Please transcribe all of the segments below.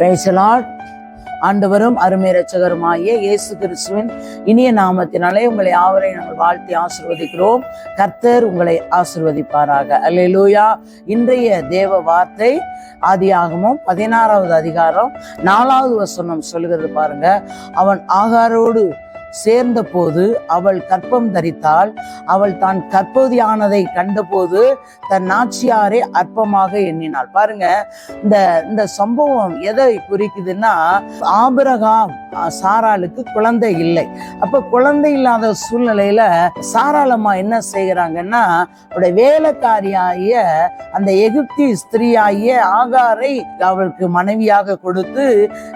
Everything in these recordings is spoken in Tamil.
பிரைசலாட் ஆண்டவரும் அருமை ரட்சகருமாகிய இயேசு கிறிஸ்துவின் இனிய நாமத்தினாலே உங்களை யாவரை நாங்கள் வாழ்த்தி ஆசிர்வதிக்கிறோம். கர்த்தர் உங்களை ஆசிர்வதிப்பாராக. அல்லேலூயா. இன்றைய தேவ வார்த்தை ஆதியாகமும் பதினாறாவது அதிகாரம் நாலாவது வசனம் சொல்லுகிறது பாருங்க. அவன் ஆகாரோடு சேர்ந்த போது அவள் கற்பம் தரித்தாள். அவள் தான் கற்பதியானதை கண்டபோது தன் நாச்சியாரே அற்பமாக எண்ணினாள். பாருங்க இந்த இந்த சம்பவம் எதை குறிக்குதுன்னா ஆபிரகாம் சாராளுக்கு குழந்தை இல்லை. அப்ப குழந்தை இல்லாத சூழ்நிலையில சாராளம்மா என்ன செய்கிறாங்கன்னா அவருடைய வேலைக்காரியாகிய அந்த எகிப்தி ஸ்திரீயாகிய ஆகாரை அவளுக்கு மனைவியாக கொடுத்து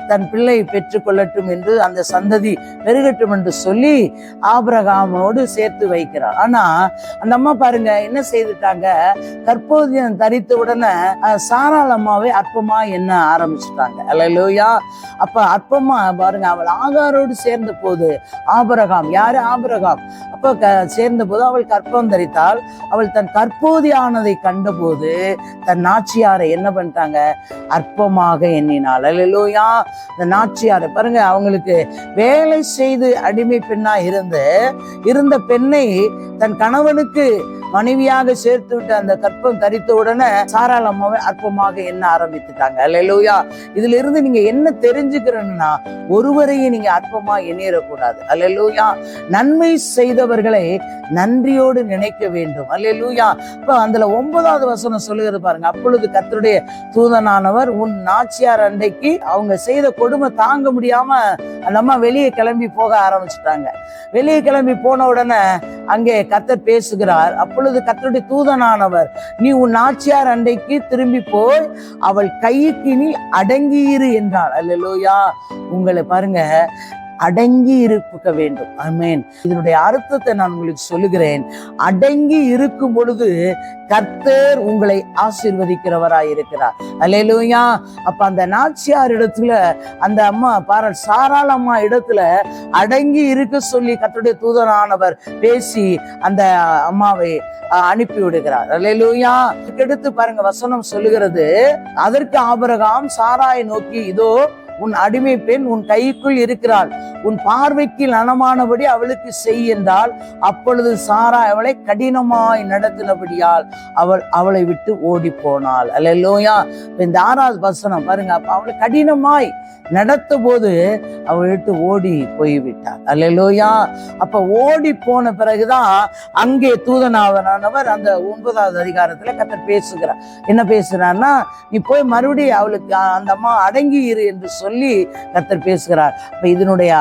தன் பிள்ளை பெற்றுக்கொள்ளட்டும் என்று அந்த சந்ததி பெருகட்டும் என்று சொல்லி ஆபிரகாமோடு சேர்த்து வைக்கிறார். ஆனா அந்த அம்மா பாருங்க என்ன செய்துட்டாங்க? கற்போதியம் தரித்த உடனே சாராள் அம்மாவை அற்பமா எண்ண ஆரம்பிச்சுட்டாங்க. அலையிலோயா அப்ப அற்பமா பாருங்க அவள் ஆகாரோடு சேர்ந்த போது ஆபரகாம் யாரு ஆபரகாம்? அப்ப சேர்ந்த போது அவள் கற்பம் தரித்தாள். அவள் தன் கற்போதியானதை கண்டபோது தன் நாச்சியாரை என்ன பண்ணிட்டாங்க? அற்பமாக எண்ணினாள். அலையிலோயா இந்த நாச்சியாரை. பாருங்க அவங்களுக்கு வேலை செய்து அடிமை பெண்ணா இருந்து இருந்த பெண்ணை தன் கணவனுக்கு மனைவியாக சேர்த்து விட்டு அந்த கற்பம் தரித்த உடனே சாராள் அம்மாவை அற்பமாக எண்ண ஆரம்பித்துட்டாங்க. அல்லையா இதுல இருந்து நீங்க என்ன தெரிஞ்சுக்கிறேன்னா ஒருவரையும் நீங்க அற்பமா எண்ணிடக்கூடாது. அல்லையா நன்மை செய்தவர்களை நன்றியோடு நினைக்க வேண்டும். அல்லையா இப்ப அதுல ஒன்பதாவது வசனம் சொல்லுகிறது பாருங்க. அப்பொழுது கத்தருடைய தூதனானவர் உன் நாச்சியார் அன்றைக்கு அவங்க செய்த கொடுமை தாங்க முடியாம அந்த அம்மா வெளியே கிளம்பி போக ஆரம்பிச்சிட்டாங்க. வெளியே கிளம்பி போன உடனே அங்கே கத்தர் பேசுகிறார். அப்பொழுது கத்தருடைய தூதனானவர் நீ உன் நாச்சியார் அண்டைக்கு திரும்பி போய் அவள் கைக்கு நீ அடங்கியிரு என்றாள் அல்லையா உங்களை பாருங்க அடங்கி இருக்க வேண்டும். அமேன் இதனுடைய அர்த்தத்தை நான் உங்களுக்கு சொல்லுகிறேன். அடங்கி இருக்கும் பொழுது கர்த்தர் உங்களை ஆசீர்வதிக்கிறவராய் இருக்கிறார். அல்லேலூயா அப்ப அந்த நாச்சியார் இடத்துல அந்த அம்மா பார சாராளம்மா இடத்துல அடங்கி இருக்க சொல்லி கர்த்தருடைய தூதரானவர் பேசி அந்த அம்மாவை அஹ், அனுப்பி விடுகிறார். அல்லேலூயா எடுத்து பாருங்க வசனம் சொல்லுகிறது அதற்கு ஆபரகாம் சாராயை நோக்கி இதோ உன் அடிமை பெண் உன் கைக்குள் இருக்கிறாள். உன் பார்வைக்கு நனமானபடி அவளுக்கு செய் என்றால் அப்பொழுது சாரா அவளை கடினமாய் நடத்தினபடியால் அவள் அவளை விட்டு ஓடி போனாள் அல்ல அல்லையா இந்த ஆறாவது வசனம் பாருங்க. அப்ப அவளை கடினமாய் நடத்த போது அவள் விட்டு ஓடி போய்விட்டாள். லோயா அப்ப ஓடி போன பிறகுதான் அங்கே தூதனாவனானவர் அந்த ஒன்பதாவது அதிகாரத்துல கத்தர் பேசுகிறார். என்ன பேசுறாருன்னா நீ போய் மறுபடியும் அவளுக்கு அந்த அம்மா அடங்கி இரு என்று சொல்லி கத்தர் பேசுகிறார். அப்ப இதனுடைய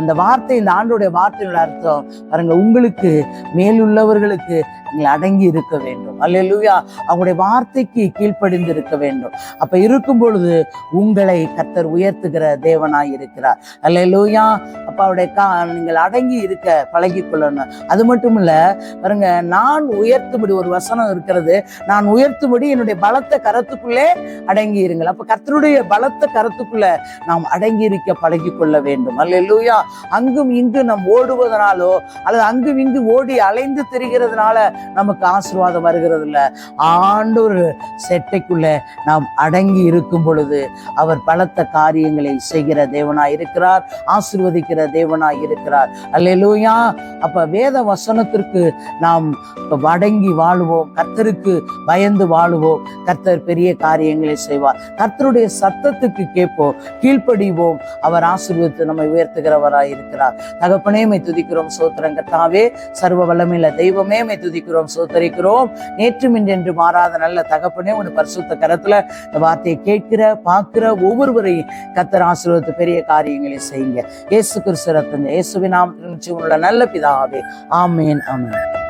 அந்த வார்த்தை இந்த ஆண்டுடைய வார்த்தையோட அர்த்தம் பாருங்க உங்களுக்கு மேலுள்ளவர்களுக்கு நீங்கள் அடங்கி இருக்க வேண்டும். அல்லையா அவங்களுடைய வார்த்தைக்கு கீழ்ப்படிந்து இருக்க வேண்டும். அப்ப இருக்கும் பொழுது உங்களை கத்தர் உயர்த்துகிற தேவனாய் இருக்கிறார். அல்லையா அப்ப அவருடைய கா நீங்கள் அடங்கி இருக்க பழகி கொள்ளணும் அது மட்டும் இல்ல பாருங்க நான் உயர்த்தும்படி ஒரு வசனம் இருக்கிறது. நான் உயர்த்தும்படி என்னுடைய பலத்த கரத்துக்குள்ளே அடங்கி இருங்கள். அப்ப கர்த்தருடைய பலத்த கரத்துக்குள்ள நாம் அடங்கி இருக்க பழகி கொள்ள வேண்டும் அல்லேலூயா அங்கும் இங்கு நாம் ஓடுவதனாலோ அல்லது அங்கும் இங்கு ஓடி அலைந்து திரிகிறதுனால நமக்கு ஆசீர்வாதம் வருகிறது இல்லை ஆண்டொரு செட்டைக்குள்ள நாம் அடங்கி இருக்கும் பொழுது அவர் பலத்த காரியங்களை செய்கிற தேவனாய் இருக்கிறார் ஆசிர்வதிக்கிற தேவனாய் இருக்கிறார். அல்லேலூயா அப்ப வேத வசனத்திற்கு நாம் அடங்கி வாழுவோம். கர்த்தருக்கு பயந்து வாழுவோம். கர்த்தர் பெரிய காரியங்களை செய்வார். கர்த்தருடைய சத்தத்துக்கு கேட்போம். கீழ்ப்படிவோம். அவர் ஆசீர்வதித்து நம்மை நடத்துகிறவராய் இருக்கிறார் தகப்பனே மை துதிக்கிறோம் சோத்திரம் கர்த்தாவே சர்வ வல்லமையில தெய்வமே மை துதிக்கிறோம் சோத்தரிக்கிறோம். நேற்றும் இன்றென்று மாறாத நல்ல தகப்பனே உன் பரிசுத்த கரத்துல இந்த வார்த்தையை கேட்கிற பார்க்கிற ஒவ்வொருவரையும் கத்தர் ஆசீர்வத்து பெரிய காரியங்களை செய்யுங்க. இயேசு கிறிஸ்து ரத்தங்க இயேசுவின் நாம் நல்ல பிதாவே. ஆமேன் ஆமேன்.